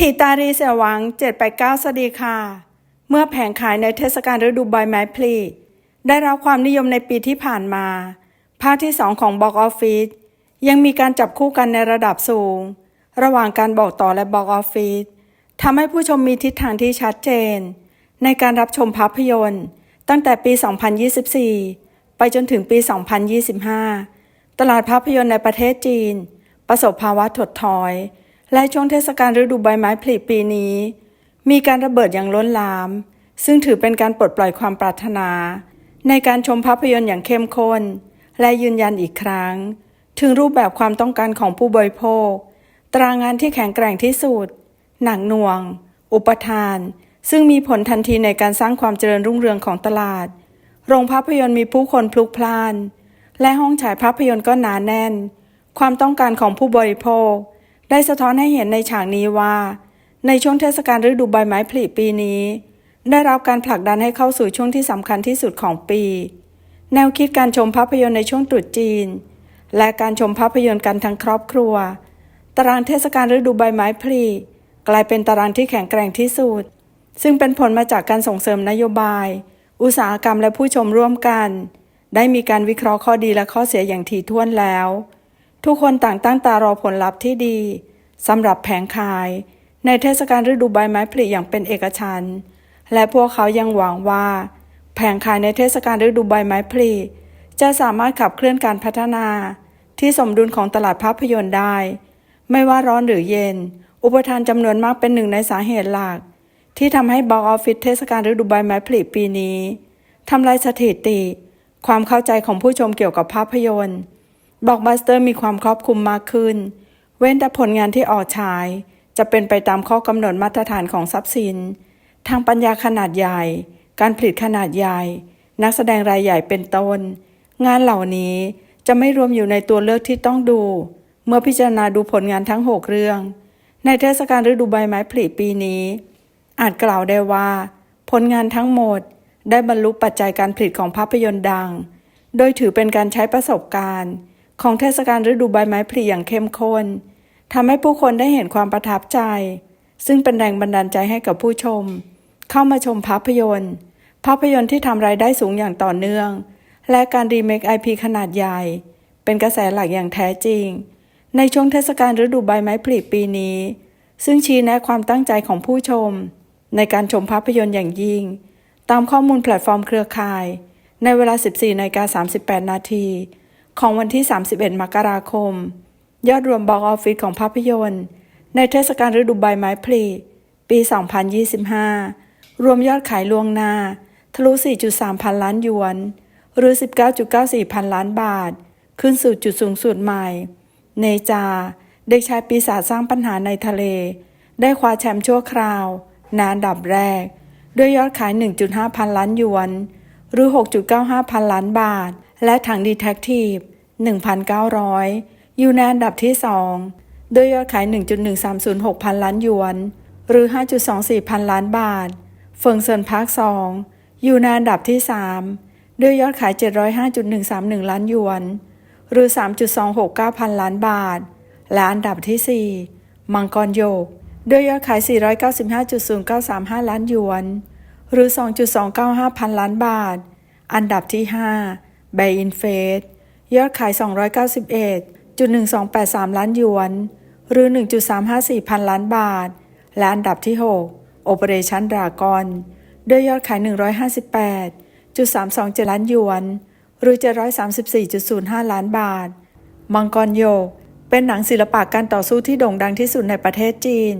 ถีตารีเสียหวัง 789 สวัสดีค่ะ เมื่อแผงขายในเทศกาลฤดูใบไม้ผลิได้รับความนิยมในปีที่ผ่านมา ภาคที่ 2 ของบ็อกออฟฟิศยังมีการจับคู่กันในระดับสูง ระหว่างการบอกต่อและบ็อกออฟฟิศทำให้ผู้ชมมีทิศทางที่ชัดเจน ในการรับชมภาพยนตร์ ตั้งแต่ปี 2024 ไปจนถึงปี 2025 ตลาดภาพยนตร์ในประเทศจีน ประสบภาวะถดถอย และช่วงเทศกาลฤดูใบไม้ผลิปีนี้ มีการระเบิดอย่างล้นหลาม ซึ่งถือเป็นการปลดปล่อยความปรารถนา ในการชมภาพยนตร์อย่างเข้มข้น และยืนยันอีกครั้ง ถึงรูปแบบความต้องการของผู้บริโภค ตรางงานที่แข็งแกร่งที่สุด หนักหน่วง อุปทาน ซึ่งมีผลทันทีในการสร้างความเจริญรุ่งเรืองของตลาด โรงภาพยนตร์มีผู้คนพลุกพล่าน และห้องฉายภาพยนตร์ก็หนาแน่น ความต้องการของผู้บริโภค ได้สะท้อนให้เห็นในฉากนี้ว่า ในช่วงเทศกาลฤดูใบไม้ผลิปีนี้ ได้รับการผลักดันให้เข้าสู่ช่วงที่สำคัญที่สุดของปี แนวคิดการชมภาพยนตร์ในช่วงตรุษจีน และการชมภาพยนตร์กันทั้งครอบครัว ตารางเทศกาลฤดูใบไม้ผลิกลายเป็นตารางที่แข็งแกร่งที่สุด ซึ่งเป็นผลมาจากการส่งเสริมนโยบาย อุตสาหกรรมและผู้ชมร่วมกัน ได้มีการวิเคราะห์ข้อดีและข้อเสียอย่างถี่ถ้วนแล้ว ทุกคนต่างตั้งตารอผลลัพธ์ที่ดีสำหรับแผงขาย ในเทศกาลฤดูใบไม้ผลิอย่างเป็นเอกฉันท์และพวกเขายังหวังว่า แผงขายในเทศกาลฤดูใบไม้ผลิจะสามารถขับเคลื่อนการพัฒนา ที่สมดุลของตลาดภาพยนตร์ได้ ไม่ว่าร้อนหรือเย็น อุปทานจำนวนมากเป็นหนึ่งในสาเหตุหลัก ที่ทำให้บ็อกออฟฟิศเทศกาลฤดูใบไม้ผลิปีนี้ทำลายสถิติ ความเข้าใจของผู้ชมเกี่ยวกับภาพยนตร์ บ็อกบัสเตอร์มีความครอบคลุมมากขึ้น เว้นแต่ผลงานที่ออกฉาย จะเป็นไปตามข้อกำหนดมาตรฐานของทรัพย์สิน ทางปัญญาขนาดใหญ่ การผลิตขนาดใหญ่ นักแสดงรายใหญ่เป็นต้น งานเหล่านี้จะไม่รวมอยู่ในตัวเลือกที่ต้องดู เมื่อพิจารณาดูผลงานทั้ง 6 เรื่อง ในเทศกาลฤดูใบไม้ผลิปีนี้ อาจกล่าวได้ว่า ผลงานทั้งหมดได้บรรลุปัจจัยการผลิตของภาพยนตร์ดัง โดยถือเป็นการใช้ประสบการณ์ ของเทศกาลฤดูใบไม้ผลิอย่างเข้มข้นทำให้ผู้คนได้เห็นความประทับใจ ซึ่งเป็นแรงบันดาลใจให้กับผู้ชม เข้ามาชมภาพยนตร์ ภาพยนตร์ที่ทำรายได้สูงอย่างต่อเนื่อง และการรีเมคไอพีขนาดใหญ่ เป็นกระแสหลักอย่างแท้จริง ในช่วงเทศกาลฤดูใบไม้ผลิปีนี้ ซึ่งชี้แนะความตั้งใจของผู้ชม ในการชมภาพยนตร์อย่างยิ่ง ตามข้อมูลแพลตฟอร์มเครือข่าย ในเวลา 14นาฬิกา38 นาที ของวันที่ 31 มกราคม ยอดรวมบ็อกออฟฟิศของภาพยนตร์ ในเทศกาลฤดูใบไม้ผลิปี 2025 รวมยอดขายล่วงหน้า ทะลุ 4.3 พันล้านหยวน หรือ 19.94 พันล้านบาท ขึ้นสู่จุดสูงสุดใหม่ เนจา เด็กชายปีศาจสร้างปัญหาในทะเล ได้คว้าแชมป์ชั่วคราวในอันดับแรก ด้วยยอดขาย 1.5 พันล้านหยวน หรือ 6.95 พันล้านบาท และถังดีแท็กทีฟ1,900 อยู่ในอันดับที่2ด้วยยอดขาย 1.1306 พันล้านหยวน หรือ 5.24 พันล้านบาท เฟิงเซินพาร์ค2อยู่ในอันดับที่3ด้วยยอดขาย 705.131 ล้านหยวน หรือ 3.269 พันล้านบาท และอันดับที่ 4 มังกรโยกด้วยยอดขาย 495.0935 ล้านหยวน หรือ 2.295 พันล้านบาท อันดับที่ 5 ไบอินเฟสยอดขาย 291.1283 ล้านหยวน หรือ 1.354 พันล้านบาท และอันดับที่ 6 Operation Dragon ด้วยยอดขาย 158.327 ล้านหยวน หรือ 734.05 ล้านบาท มังกรโยก เป็นหนังศิลปะการต่อสู้ที่โด่งดังที่สุดในประเทศจีน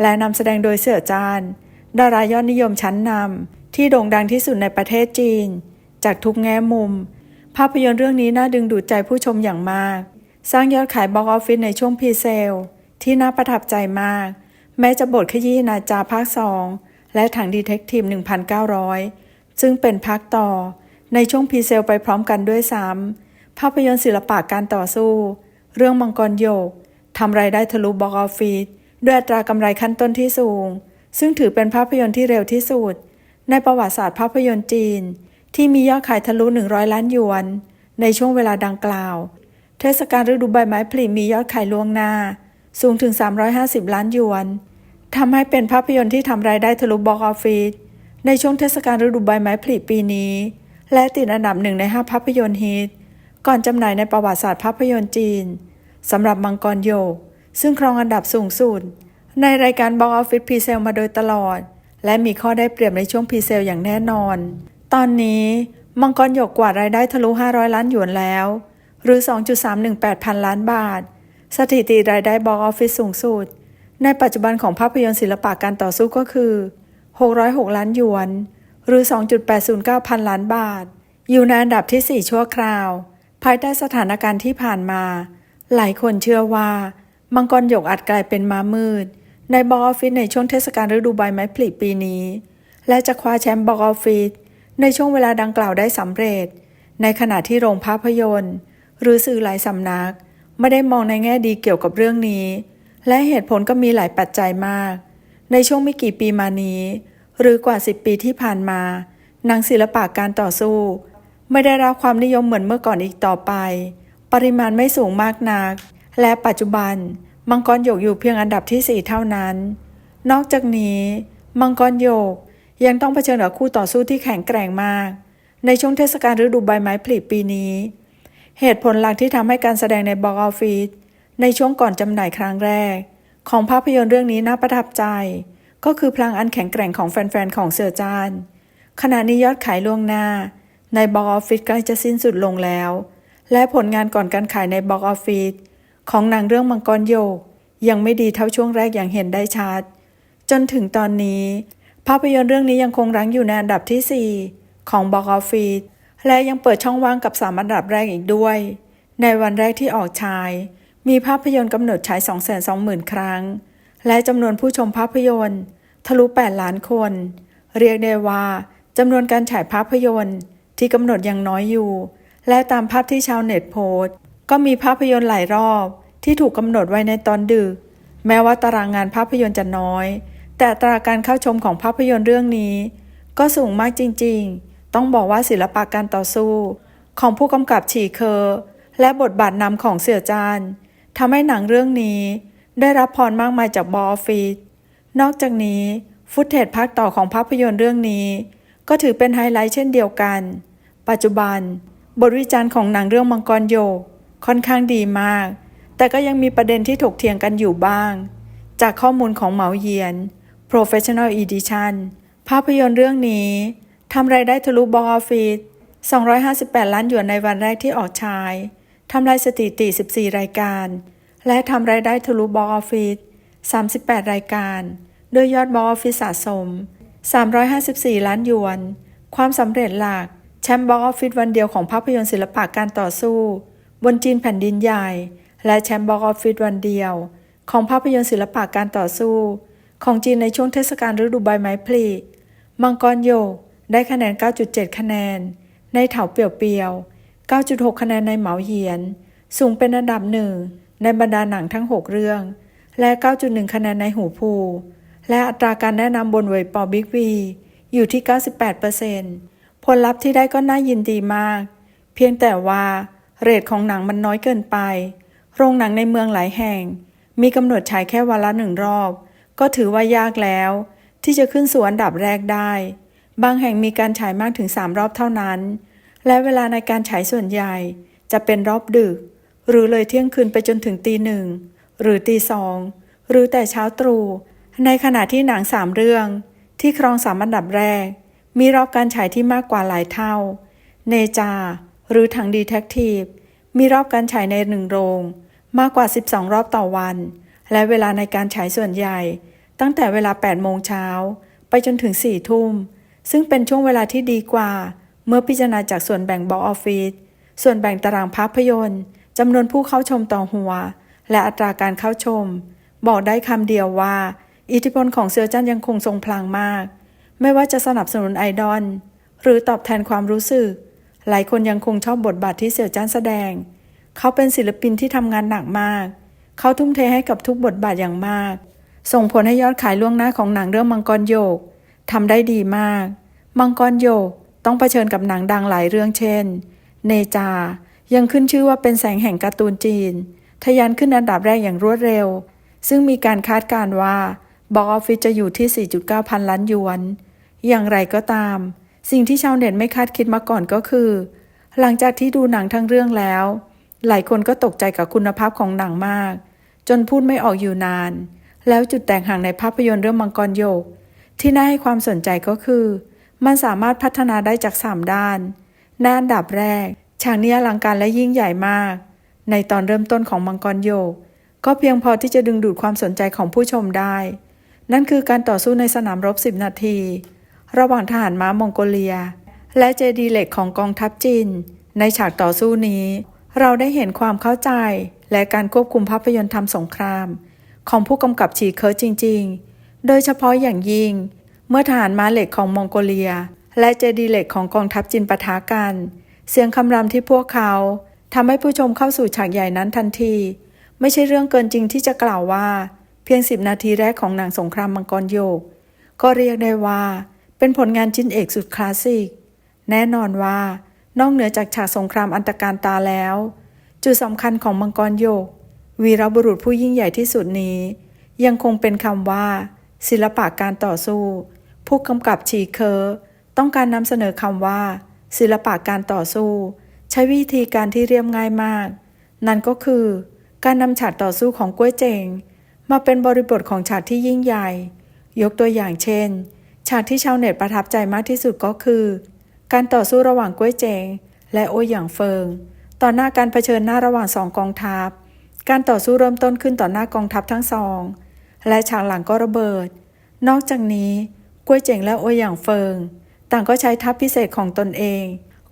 และนำแสดงโดยเสี่อจานดารายอดนิยมชั้นนำที่โด่งดังที่สุดในประเทศจีน จากทุกแง่มุม ภาพยนตร์เรื่องนี้น่าดึงดูดใจผู้ชมอย่างมาก สร้างยอดขายบ็อกออฟฟิศในช่วงพรีเซลที่น่าประทับใจมาก แม้จะบทขยี้นาจาภาคสองและถังดีเทคทีม 1,900 ซึ่งเป็นภาคต่อในช่วงพรีเซลไปพร้อมกันด้วยซ้ำภาพยนตร์ศิลปะการต่อสู้ เรื่องมังกรโยกทำรายได้ทะลุบ็อกออฟฟิศด้วยอัตรากำไรขั้นต้นที่สูง ซึ่งถือเป็นภาพยนตร์ที่เร็วที่สุด ในประวัติศาสตร์ภาพยนตร์จีน ที่มียอดขายทะลุ 100 ล้านหยวน ในช่วงเวลาดังกล่าว เทศกาลฤดูใบไม้ผลิมียอดขายล่วงหน้า สูงถึง 350 ล้านหยวนทำให้เป็นภาพยนตร์ที่ทำรายได้ทะลุบ็อกออฟฟิศในช่วงเทศกาลฤดูใบไม้ผลิปีนี้ และติดอันดับหนึ่งในห้าภาพยนตร์ฮิต ก่อนจำหน่ายในประวัติศาสตร์ภาพยนตร์จีนสำหรับมังกรโยก ซึ่งครองอันดับสูงสุด ในรายการบ็อกออฟฟิศพรีเซลมาโดยตลอด และมีข้อได้เปรียบในช่วงพรีเซลอย่างแน่นอน ตอนนี้มังกรหยกกวาดรายได้ทะลุ 500 ล้านหยวนแล้ว หรือ 2.318 พันล้านบาท สถิติรายได้บ็อกออฟฟิศสูงสุด ในปัจจุบันของภาพยนตร์ศิลปะการต่อสู้ก็คือ 606 ล้านหยวน หรือ 2.809 พันล้านบาท อยู่ในอันดับที่ 4 ชั่วคราว ภายใต้สถานการณ์ที่ผ่านมา หลายคนเชื่อว่า มังกรหยกอาจกลายเป็นม้ามืด ในบ็อกออฟฟิศในช่วงเทศกาลฤดูใบไม้ผลิปีนี้ และจะคว้าแชมป์บ็อกออฟฟิศ ในช่วงเวลาดังกล่าวได้สำเร็จ ในขณะที่โรงภาพยนตร์ หรือสื่อหลายสำนัก ไม่ได้มองในแง่ดีเกี่ยวกับเรื่องนี้ และเหตุผลก็มีหลายปัจจัยมาก ในช่วงไม่กี่ปีมานี้ หรือกว่า 10 ปีที่ผ่านมาหนังศิลปะการต่อสู้ ไม่ได้รับความนิยมเหมือนเมื่อก่อนอีกต่อไป ปริมาณไม่สูงมากนัก และปัจจุบัน มังกรหยกอยู่เพียงอันดับที่ 4 เท่านั้น นอกจากนี้ มังกรหยก ยังต้องเผชิญกับคู่ต่อสู้ที่แข็งแกร่งมาก ในช่วงเทศกาลฤดูใบไม้ผลิปีนี้ เหตุผลหลักที่ทำให้การแสดงในบ็อกออฟฟิศในช่วงก่อนจำหน่ายครั้งแรก ของภาพยนตร์เรื่องนี้น่าประทับใจ ก็คือพลังอันแข็งแกร่งของแฟนๆของเสือจานขณะนี้ยอดขายล่วงหน้า ในบ็อกออฟฟิศใกล้จะสิ้นสุดลงแล้ว และผลงานก่อนการขายในบ็อกออฟฟิศของหนังเรื่องมังกรโยก ยังไม่ดีเท่าช่วงแรกอย่างเห็นได้ชัด จนถึงตอนนี้ ภาพยนตร์เรื่องนี้ยังคงรั้งอยู่ในอันดับที่ 4 ของบ็อกออฟฟิศและยังเปิดช่องว่างกับ 3 อันดับแรกอีกด้วย ในวันแรกที่ออกฉาย มีภาพยนตร์กำหนดฉาย 220,000 ครั้ง และจำนวนผู้ชมภาพยนตร์ ทะลุ 8 ล้านคน เรียกได้ว่าจำนวนการฉายภาพยนตร์ที่กำหนดยังน้อยอยู่ และตามภาพที่ชาวเน็ตโพสต์ ก็มีภาพยนตร์หลายรอบที่ถูกกำหนดไว้ในตอนดึก แม้ว่าตารางงานภาพยนตร์จะน้อย แต่อัตราการเข้าชมของภาพยนตร์เรื่องนี้ ก็สูงมากจริงๆ ต้องบอกว่าศิลปะการต่อสู้ ของผู้กำกับฉีเคอร์ และบทบาทนำของเสี่ยจานทำให้หนังเรื่องนี้ ได้รับพรมากมายจากบออฟฟิศนอกจากนี้ฟุตเทจภาคต่อของภาพยนตร์เรื่องนี้ ก็ถือเป็นไฮไลท์เช่นเดียวกัน ปัจจุบัน บทวิจารณ์ของหนังเรื่องมังกรโยกค่อนข้างดีมาก แต่ก็ยังมีประเด็นที่ถกเถียงกันอยู่บ้าง จากข้อมูลของเหมาเยียน Professional Edition ภาพยนตร์เรื่องนี้ทำรายได้ทะลุบอออฟฟิศ258 ล้านหยวนในวันแรกที่ออกฉาย ทำลายสถิติ 14 รายการ และทำรายได้ทะลุบออฟฟิศ38 รายการ ด้วยยอดบออฟฟิศสะสม 354 ล้านหยวน ความสำเร็จหลักแชมป์บ็อกออฟฟิศวันเดียวของภาพยนตร์ศิลปะการต่อสู้ บนจีนแผ่นดินใหญ่ และแชมป์บ็อกออฟฟิศวันเดียว ของภาพยนตร์ศิลปะการต่อสู้ ของจีนในช่วงเทศกาลฤดูใบไม้ผลิมังกรโยกได้คะแนน 9.7 คะแนน ในเถาเปียวๆ9.6 คะแนนในเหมาเหียน สูงเป็นอันดับหนึ่งในบรรดาหนังทั้ง 6 เรื่อง และ 9.1 คะแนนในหูภู และอัตราการแนะนำบนเว็บปอบิ๊กวีอยู่ที่ 98%ผลลัพธ์ที่ได้ก็น่ายินดีมาก เพียงแต่ว่า เรทของหนังมันน้อยเกินไป โรงหนังในเมืองหลายแห่ง มีกำหนดฉายแค่วันละหนึ่งรอบ ก็ถือว่ายากแล้ว ที่จะขึ้นสู่อันดับแรกได้ บางแห่งมีการฉายมากถึง 3 รอบเท่านั้น และเวลาในการฉายส่วนใหญ่ จะเป็นรอบดึก หรือเลยเที่ยงคืนไปจนถึงตีหนึ่งหรือตีสองหรือแต่เช้าตรู่ในขณะที่หนังสามเรื่อง ที่ครองสามอันดับแรก มีรอบการฉายที่มากกว่าหลายเท่า เนจา หรือถังดีแท็กทีฟมีรอบการฉายในหนึ่งโรง มากกว่า 12 รอบต่อวัน และเวลาในการฉายส่วนใหญ่ ตั้งแต่เวลา 8 โมงเช้า ไปจนถึง 4 ทุ่ม ซึ่งเป็นช่วงเวลาที่ดีกว่า เมื่อพิจารณาจากส่วนแบ่งบอออฟฟิศ ส่วนแบ่งตารางภาพยนตร์จำนวนผู้เข้าชมต่อหัว และอัตราการเข้าชม บอกได้คำเดียวว่า อิทธิพลของเซียวจันยังคงทรงพลังมาก ไม่ว่าจะสนับสนุนไอดอลหรือตอบแทนความรู้สึก หลายคนยังคงชอบบทบาทที่เสี่ยวจ้านแสดง เขาเป็นศิลปินที่ทำงานหนักมาก เขาทุ่มเทให้กับทุกบทบาทอย่างมาก ส่งผลให้ยอดขายล่วงหน้าของหนังเรื่องมังกรโยกทำได้ดีมาก มังกรโยกต้องเผชิญกับหนังดังหลายเรื่องเช่น เนจา ยังขึ้นชื่อว่าเป็นแสงแห่งการ์ตูนจีน ทะยานขึ้นอันดับแรกอย่างรวดเร็ว ซึ่งมีการคาดการว่าบอกออฟฟิศจะอยู่ที่ 4.9 พันล้านหยวน อย่างไรก็ตาม สิ่งที่ชาวเน็ตไม่คาดคิดมาก่อนก็คือ หลังจากที่ดูหนังทั้งเรื่องแล้ว หลายคนก็ตกใจกับคุณภาพของหนังมาก จนพูดไม่ออกอยู่นาน แล้วจุดแตกห่างในภาพยนตร์เรื่องมังกรโยก ที่น่าให้ความสนใจก็คือ มันสามารถพัฒนาได้จาก 3 ด้าน ด้านดับแรก ฉากนี้อลังการและยิ่งใหญ่มาก ในตอนเริ่มต้นของมังกรโยก ก็เพียงพอที่จะดึงดูดความสนใจของผู้ชมได้ นั่นคือการต่อสู้ในสนามรบ 10 นาที ระหว่างทหารม้ามองโกเลีย และเจดีเหล็กของกองทัพจีน ในฉากต่อสู้นี้ เราได้เห็นความเข้าใจและการควบคุมภาพยนตร์ทำสงคราม ของผู้กำกับฉีเคิร์จริง ๆ โดยเฉพาะอย่างยิ่ง เมื่อทหารม้าเหล็กของมองโกเลีย และเจดีเหล็กของกองทัพจีนปะทะกัน เสียงคำรามที่พวกเขาทำให้ผู้ชมเข้าสู่ฉากใหญ่นั้นทันที ไม่ใช่เรื่องเกินจริงที่จะกล่าวว่า เพียงสิบนาทีแรกของหนังสงครามมังกรโยก ก็เรียกได้ว่า เป็นผลงานชิ้นเอกสุดคลาสสิก แน่นอนว่า นอกเหนือจากฉากสงครามอันตรการตาแล้ว จุดสำคัญของมังกรโยก วีรบุรุษผู้ยิ่งใหญ่ที่สุดนี้ ยังคงเป็นคำว่า ศิลปะการต่อสู้ ผู้กำกับฉีเคอร์ต้องการนำเสนอคำว่า ศิลปะการต่อสู้ ใช้วิธีการที่เรียบง่ายมาก นั่นก็คือ การนำฉากต่อสู้ของกล้วยเจง มาเป็นบริบทของฉากที่ยิ่งใหญ่ ยกตัวอย่างเช่น ฉากที่ชาวเน็ตประทับใจมากที่สุดก็คือ การต่อสู้ระหว่างกล้วยเจง และโอหยางเฟิง ต่อหน้าการเผชิญหน้าระหว่างสองกองทัพ การต่อสู้เริ่มต้นขึ้นต่อหน้ากองทัพทั้งสอง และฉากหลังก็ระเบิด นอกจากนี้ก้วยเจ๋งและโอหยางเฟิง ต่างก็ใช้ทัพพิเศษของตนเอง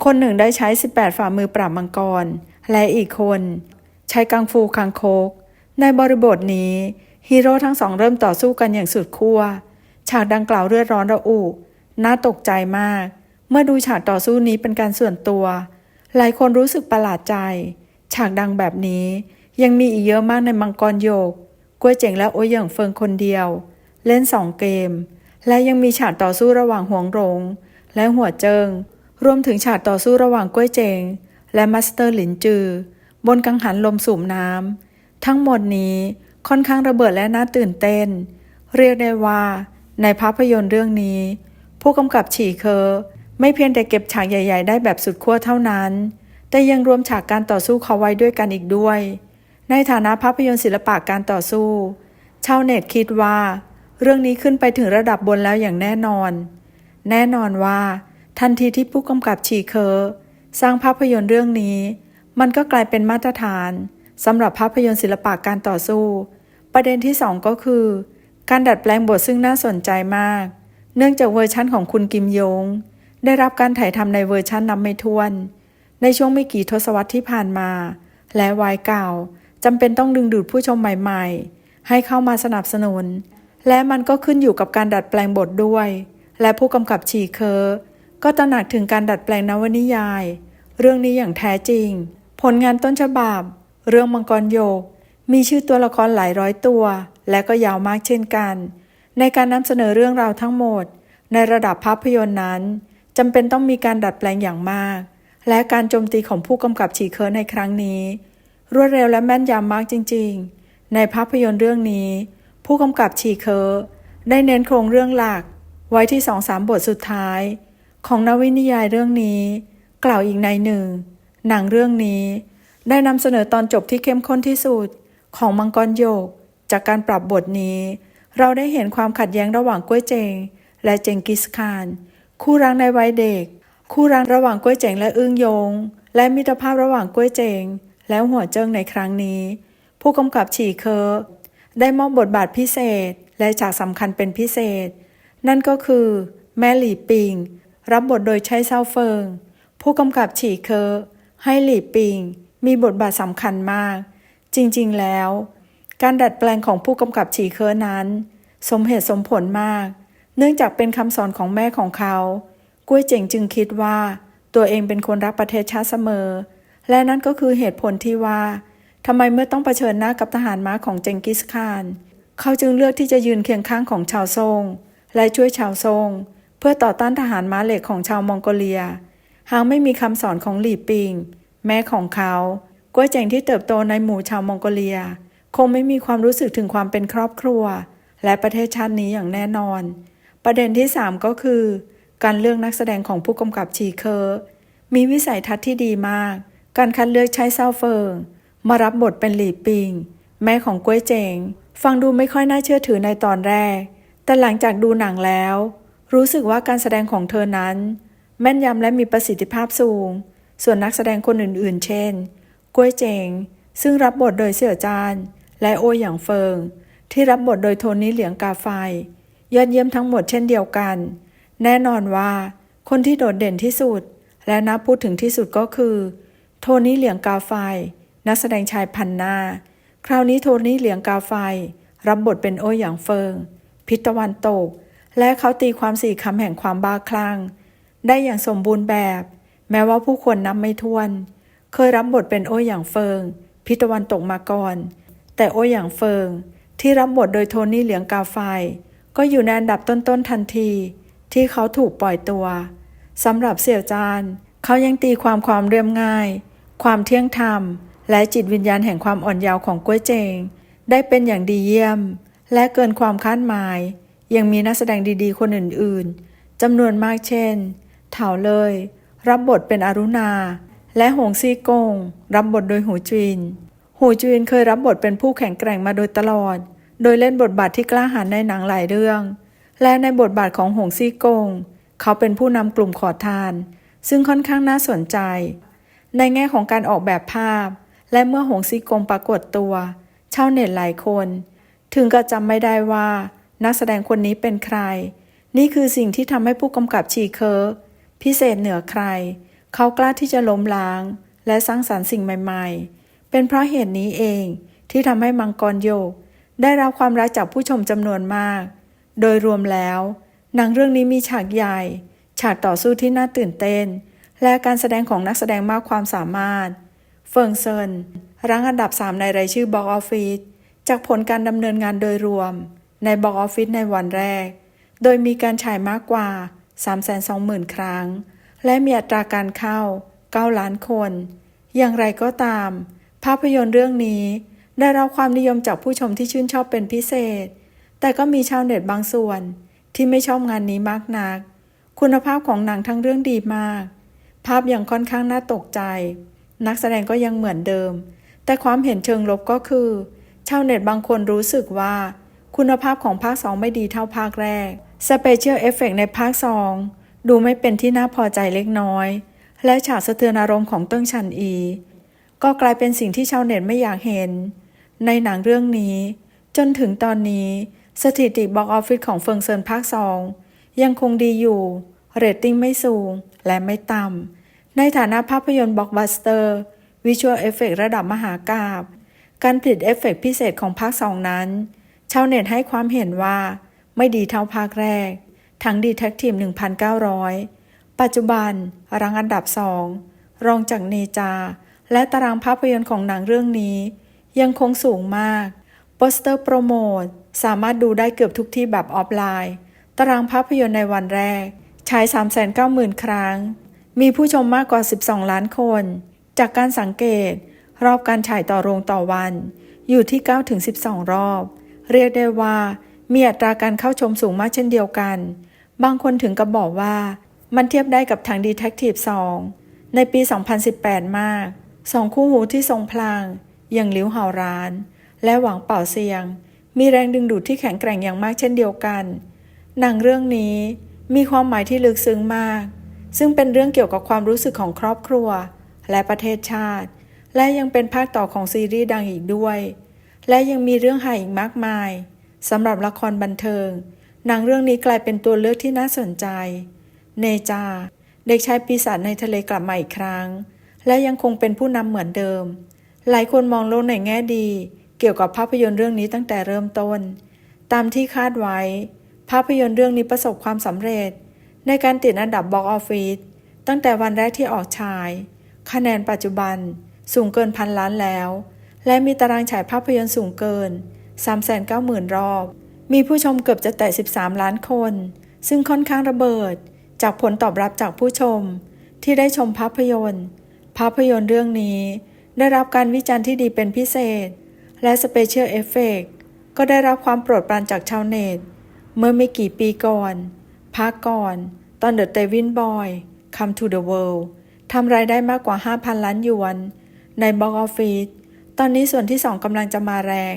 คนหนึ่งได้ใช้ 18 ฝ่ามือปราบมังกร และอีกคน ใช้กังฟูคังโคก ในบริบทนี้ฮีโร่ทั้งสองเริ่มต่อสู้กันอย่างสุดขั้ว ฉากดังกล่าวเลือดร้อนระอุ น่าตกใจมาก เมื่อดูฉากต่อสู้นี้เป็นการส่วนตัว หลายคนรู้สึกประหลาดใจ ฉากดังแบบนี้ ยังมีอีกเยอะมากในมังกรโยกกล้วยเจ๋งและโอเหยิงเฟิงคนเดียว เล่นสองเกม และยังมีฉากต่อสู้ระหว่างหวงหลงและหัวเจิง รวมถึงฉากต่อสู้ระหว่างกล้วยเจงและมาสเตอร์หลินจือ บนกังหันลมสูบน้ำทั้งหมดนี้ค่อนข้างระเบิดและน่าตื่นเต้น เรียกได้ว่า ในภาพยนตร์เรื่องนี้ ผู้กำกับฉีเคอไม่เพียงแต่เก็บฉากใหญ่ ๆ ได้แบบสุดขั้วเท่านั้น แต่ยังรวมฉากการต่อสู้เขาไว้ด้วยกันอีกด้วย ในฐานะภาพยนตร์ศิลปะการต่อสู้ ชาวเน็ตคิดว่า เรื่องนี้ขึ้นไปถึงระดับบนแล้วอย่างแน่นอน แน่นอนว่า ทันทีที่ผู้กำกับฉีเคอสร้างภาพยนตร์เรื่องนี้ มันก็กลายเป็นมาตรฐานสำหรับภาพยนตร์ศิลปะการต่อสู้ ประเด็นที่สองก็คือ การดัดแปลงบทซึ่งน่าสนใจมาก เนื่องจากเวอร์ชั่นของคุณกิมยง ได้รับการถ่ายทำในเวอร์ชั่นนับไม่ถ้วน ในช่วงไม่กี่ทศวรรษที่ผ่านมา และวายเก่า จำเป็นต้องดึงดูดผู้ชมใหม่ๆ ให้เข้ามาสนับสนุน และมันก็ขึ้นอยู่กับการดัดแปลงบทด้วย และผู้กำกับฉีเคอร์ก็ตระหนักถึงการดัดแปลงนวนิยาย เรื่องนี้อย่างแท้จริง ผลงานต้นฉบับ เรื่องมังกรโยก มีชื่อตัวละครหลายร้อยตัว และก็ยาวมากเช่นกัน ในการนำเสนอเรื่องราวทั้งหมด ในระดับภาพยนตร์นั้นจำเป็นต้องมีการดัดแปลงอย่างมาก และการโจมตีของผู้กำกับฉีเคอร์ในครั้งนี้ รวดเร็วและแม่นยำมากจริง ๆ ในภาพยนตร์เรื่องนี้ ผู้กำกับฉีเคอได้เน้นโครงเรื่องหลัก ไว้ที่สองสามบทสุดท้าย ของนวินิยายเรื่องนี้ กล่าวอีกในหนึ่ง หนังเรื่องนี้ ได้นำเสนอตอนจบที่เข้มข้นที่สุด ของมังกรโยก จากการปรับบทนี้ เราได้เห็นความขัดแย้งระหว่างก้วยเจง และเจงกิสข่าน คู่รักในวัยเด็ก คู่รักระหว่างก้วยเจงและอึ้งยง และมิตรภาพระหว่างก้วยเจง และหัวเจิ้งในครั้งนี้ ผู้กำกับฉีเคอได้มอบบทบาทพิเศษและฉากสำคัญเป็นพิเศษ นั่นก็คือ แม่หลี่ปิง รับบทโดยใช้เซาเฟิง ผู้กำกับฉีเคอให้หลี่ปิง มีบทบาทสำคัญมาก จริงๆแล้ว การดัดแปลงของผู้กำกับฉีเคอนั้น สมเหตุสมผลมาก เนื่องจากเป็นคำสอนของแม่ของเขา กุ้ยเจ๋งจึงคิดว่า ตัวเองเป็นคนรักประเทศชาติเสมอ และนั่นก็คือเหตุผลที่ว่าทำไมเมื่อต้องเผชิญหน้ากับทหารม้าของเจงกิสข่าน เขาจึงเลือกที่จะยืนเคียงข้างของชาวซงและช่วยชาวซงเพื่อต่อต้านทหารม้าเหล็กของชาวมองโกเลีย หากไม่มีคำสอนของหลี่ปิง แม่ของเขากุ้ยเจงที่เติบโตในหมู่ชาวมองโกเลีย คงไม่มีความรู้สึกถึงความเป็นครอบครัว และประเทศชาตินี้อย่างแน่นอน ประเด็นที่ 3 ก็คือ การเลือกนักแสดงของผู้กำกับชีเคอร์มีวิสัยทัศน์ที่ดีมาก การคัดเลือกใช้เซาเฟิง มารับบทเป็นหลีปิง แม่ของก้วยเจง ฟังดูไม่ค่อยน่าเชื่อถือในตอนแรก แต่หลังจากดูหนังแล้ว รู้สึกว่าการแสดงของเธอนั้น แม่นยำและมีประสิทธิภาพสูง ส่วนนักแสดงคนอื่นๆ เช่นก้วยเจง ซึ่งรับบทโดยเสี่ยวจานและโอหยางเฟิง ที่รับบทโดยโทนี่เหลียงกาไฟ ยอดเยี่ยมทั้งหมดเช่นเดียวกัน แน่นอนว่า คนที่โดดเด่นที่สุด และน่าพูดถึงที่สุดก็คือ โทนี่เหลียงกาไฟ นักแสดงชายพันนา คราวนี้โทนี่เหลียงกาไฟ รับบทเป็นโอหยางเฟิง พิษตะวันตก และเขาตีความสี่คำแห่งความบ้าคลั่ง ได้อย่างสมบูรณ์แบบ แม้ว่าผู้คนนับไม่ถ้วน เคยรับบทเป็นโอหยางเฟิง พิษตะวันตกมาก่อน แต่โอหยางเฟิง ที่รับบทโดยโทนี่เหลียงกาไฟ ก็อยู่ในอันดับต้นๆทันที ที่เขาถูกปล่อยตัวสำหรับเสี่ยวจานเขายังตีความความเรียบง่าย ความเที่ยงธรรม และจิตวิญญาณแห่งความอ่อนเยาว์ของก้วยเจง ได้เป็นอย่างดีเยี่ยม และเกินความคาดหมาย ยังมีนักแสดงดีๆ คนอื่นๆจำนวนมากเช่น เถาเลย รับบทเป็นอารุณา และหงซี่กง รับบทโดยหูจิน หูจินเคยรับบทเป็นผู้แข็งแกร่งมาโดยตลอด โดยเล่นบทบาทที่กล้าหาญในหนังหลายเรื่อง และในบทบาทของหงซี่กง เขาเป็นผู้นำกลุ่มขอทาน ซึ่งค่อนข้างน่าสนใจ ในแง่ของการออกแบบภาพ และเมื่อหงซีกงปรากฏตัว ชาวเน็ตหลายคน ถึงก็จำไม่ได้ว่า นักแสดงคนนี้เป็นใคร นี่คือสิ่งที่ทำให้ผู้กำกับชีเคอร์พิเศษเหนือใคร เขากล้าที่จะล้มล้าง และสร้างสารรค์สิ่งใหม่ ๆ เป็นเพราะเหตุนี้เองที่ทำให้มังกรโยก ได้รับความรักจากผู้ชมจำนวนมาก โดยรวมแล้วหนังเรื่องนี้มีฉากใหญ่ ฉากต่อสู้ที่น่าตื่นเต้น และการแสดงของนักแสดงมากความสามารถ เฟิงเซินรั้งอันดับ 3 ในรายชื่อบ็อกออฟฟิศจากผลการดำเนินงานโดยรวม ในบ็อกออฟฟิศในวันแรก โดยมีการฉายมากกว่า 320,000 ครั้ง และมีอัตราการเข้า 9 ล้านคน อย่างไรก็ตาม ภาพยนตร์เรื่องนี้ ได้รับความนิยมจากผู้ชมที่ชื่นชอบเป็นพิเศษ แต่ก็มีชาวเน็ตบางส่วนที่ไม่ชอบงานนี้มากนัก คุณภาพของหนังทั้งเรื่องดีมาก ภาพยังค่อนข้างน่าตกใจ นักแสดงก็ยังเหมือนเดิม แต่ความเห็นเชิงลบก็คือ ชาวเน็ตบางคนรู้สึกว่า คุณภาพของภาค 2 ไม่ดีเท่าภาคแรกสเปเชียลเอฟเฟกในภาค 2 ดูไม่เป็นที่น่าพอใจเล็กน้อย และฉากสะเทือนอารมณ์ของเติ้งชันอี ก็กลายเป็นสิ่งที่ชาวเน็ตไม่อยากเห็น ในหนังเรื่องนี้ จนถึงตอนนี้สถิติบ็อกออฟฟิศของเฟิงเซินภาค 2 ยังคงดีอยู่ เรตติ้งไม่สูงและไม่ต่ำ ในฐานะภาพยนตร์บล็อกบัสเตอร์วิชวลเอฟเฟกระดับมหากาบการผลิตเอฟเฟกพิเศษของภาค2นั้น ชาวเน็ตให้ความเห็นว่าไม่ดีเท่าภาคแรก ทั้งดีแท็กทีม 1,900 ปัจจุบันรังอันดับ2รองจากเนจา และตารางภาพยนตร์ของหนังเรื่องนี้ ยังคงสูงมากโปสเตอร์โปรโมทสามารถดูได้เกือบทุกที่แบบออฟไลน์ ตารางภาพยนตร์ในวันแรกฉาย390,000 ครั้ง มีผู้ชมมากกว่า 12 ล้านคน จากการสังเกต รอบการฉายต่อโรงต่อวัน อยู่ที่ 9-12 รอบ เรียกได้ว่า มีอัตราการเข้าชมสูงมากเช่นเดียวกัน บางคนถึงกับบอกว่า มันเทียบได้กับทางดีเทคทีฟ2ในปี 2018 มาก สองคู่หูที่ทรงพลัง อย่างลิวเห่าราน และหวังเป่าเซียง มีแรงดึงดูดที่แข็งแกร่งอย่างมากเช่นเดียวกัน หนังเรื่องนี้มีความหมายที่ลึกซึ้งมาก ซึ่งเป็นเรื่องเกี่ยวกับความรู้สึกของครอบครัว และประเทศชาติ และยังเป็นภาคต่อของซีรีส์ดังอีกด้วย และยังมีเรื่องหายอีกมากมายสำหรับละครบันเทิง หนังเรื่องนี้กลายเป็นตัวเลือกที่น่าสนใจ เนจา เด็กชายปีศาจในทะเลกลับมาอีกครั้ง และยังคงเป็นผู้นำเหมือนเดิม หลายคนมองโลกในแง่ดี เกี่ยวกับภาพยนตร์เรื่องนี้ตั้งแต่เริ่มต้น ตามที่คาดไว้ ภาพยนตร์เรื่องนี้ประสบความสำเร็จ ในการติดอันดับบ็อกออฟฟิศตั้งแต่วันแรกที่ออกฉาย คะแนนปัจจุบันสูงเกินพันล้านแล้ว และมีตารางฉายภาพยนตร์สูงเกิน 390,000 รอบ มีผู้ชมเกือบจะแตะ 13 ล้านคน ซึ่งค่อนข้างระเบิด จากผลตอบรับจากผู้ชม ที่ได้ชมภาพยนตร์ ภาพยนตร์เรื่องนี้ ได้รับการวิจารณ์ที่ดีเป็นพิเศษ และสเปเชียลเอฟเฟกก็ได้รับความโปรดปรานจากชาวเน็ต เมื่อไม่กี่ปีก่อน พักก่อน ตอน The Devin Boy Come to the World ทำรายได้มากกว่า 5,000 ล้านหยวน ในบ็อกออฟฟิศตอนนี้ส่วนที่ 2กำลังจะมาแรง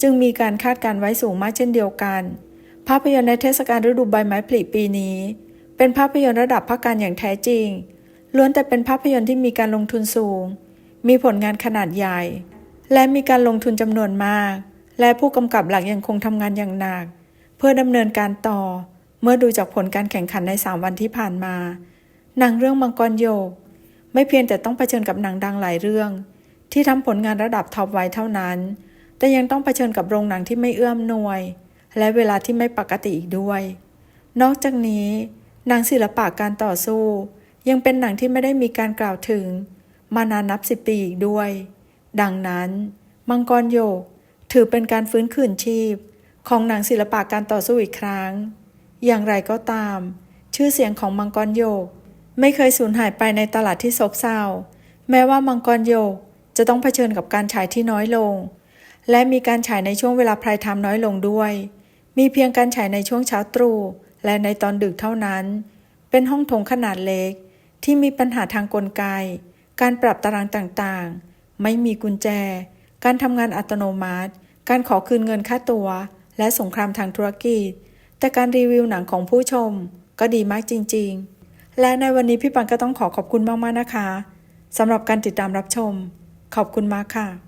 จึงมีการคาดการไว้สูงมากเช่นเดียวกัน ภาพยนตร์ในเทศกาลฤดูใบไม้ผลิปีนี้ เป็นภาพยนตร์ระดับภาคการอย่างแท้จริง ล้วนแต่เป็นภาพยนตร์ที่มีการลงทุนสูง มีผลงานขนาดใหญ่ และมีการลงทุนจำนวนมาก และผู้กำกับหลักยังคงทำงานอย่างหนัก เพื่อดำเนินการต่อ เมื่อดูจากผลการแข่งขันใน 3 วันที่ผ่านมา หนังเรื่องมังกรโยก ไม่เพียงแต่ต้องเผชิญกับหนังดังหลายเรื่อง ที่ทำผลงานระดับท็อปไว้เท่านั้น แต่ยังต้องเผชิญกับโรงหนังที่ไม่เอื้อมหน่วย และเวลาที่ไม่ปกติอีกด้วย นอกจากนี้หนังศิลปะการต่อสู้ ยังเป็นหนังที่ไม่ได้มีการกล่าวถึง มานานนับสิบปีอีกด้วย ดังนั้น มังกรโยก ถือเป็นการฟื้นคืนชีพ ของหนังศิลปะการต่อสู้อีกครั้ง อย่างไรก็ตาม ชื่อเสียงของมังกรโยก ไม่เคยสูญหายไปในตลาดที่ซบเซาแม้ว่ามังกรโยกจะต้องเผชิญกับการฉายที่น้อยลง และมีการฉายในช่วงเวลาไพรไทม์น้อยลงด้วย มีเพียงการฉายในช่วงเช้าตรู่และในตอนดึกเท่านั้น เป็นห้องโถงขนาดเล็ก ที่มีปัญหาทางกลไก การปรับตารางต่างๆ ไม่มีกุญแจ การทำงานอัตโนมัติ การขอคืนเงินค่าตัว และสงครามทางธุรกิจ แต่การรีวิวหนังของผู้ชมก็ดีมากจริง ๆ และในวันนี้พี่ปันก็ต้องขอขอบคุณมากๆนะคะสำหรับการติดตามรับชม ขอบคุณมากค่ะ